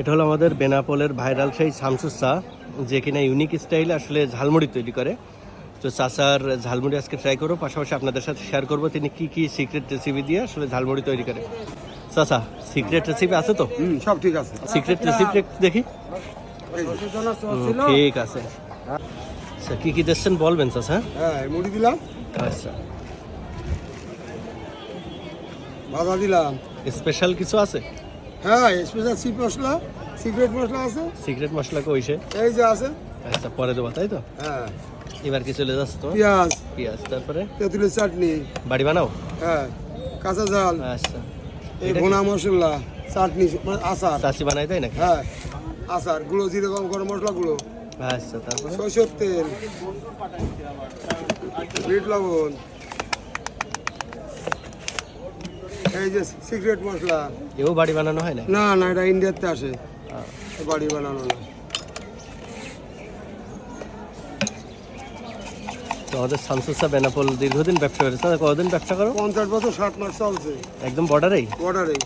এটা হলো আমাদের বেনাপোলের ভাইরাল সেই শামসুসা যে কিনা ইউনিক স্টাইলে আসলে ঝালমুড়ি তৈরি করে। তো চাচার ঝালমুড়ি আজকে ট্রাই করব পাশাপাশি আপনাদের সাথে শেয়ার করব তিনি কি কি সিক্রেট রেসিপি দিয়ে আসলে ঝালমুড়ি তৈরি করে। চাচা সিক্রেট রেসিপি আছে তো? সব ঠিক আছে। সিক্রেট রেসিপি দেখি। ঠিক আছে। আচ্ছা কি কি দিচ্ছেন বলবেন চাচা? হ্যাঁ মুড়ি দিলাম। আচ্ছা। দিলাম। স্পেশাল কিছু আছে? হ্যাঁ স্পেশাল সিপ মশলা সিক্রেট মশলা আছে। সিক্রেট মশলা কইছে? এই যে আছে। আচ্ছা পরে দেবো তাই তো? হ্যাঁ। এবার কি চলে যাচ্ছে তো? পেঁয়াজ। পেঁয়াজ তারপরে? তেঁতুলের চাটনি। বাড়ি বানাও? হ্যাঁ কাঁচা জাল আচ্ছা। এই ভোনা মশলা চাটনি মানে আচার। চাষি বানাই তাই নাকি? হ্যাঁ আচার গুঁড়ো জিরে গরম গরম মশলা আচ্ছা তারপরে? সরষের তেল। বিট লবণ। এই যে সিক্রেট মশলা। এও বাড়ি বানানো হয় না? না না এটা ইন্ডিয়াতে আসে। বাড়ি বানানো না। তো আমাদের শামসুসা বেনাপোল দীর্ঘদিন ব্যবসা করেছে। তাহলে কতদিন ব্যবসা করো? পঞ্চাশ বছর ষাট মাস চলছে। একদম বর্ডারেই? বর্ডারে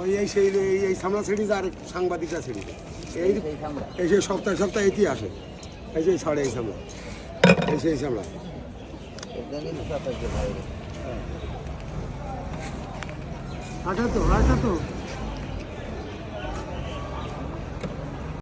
ওই এই সেই এই সামলা সিরিজ আর সাংবাদিকরা সিরিজ এই সপ্তাহে সপ্তাহে এটি আসে। এই সেই সাড়ে এই সামলা এই সেই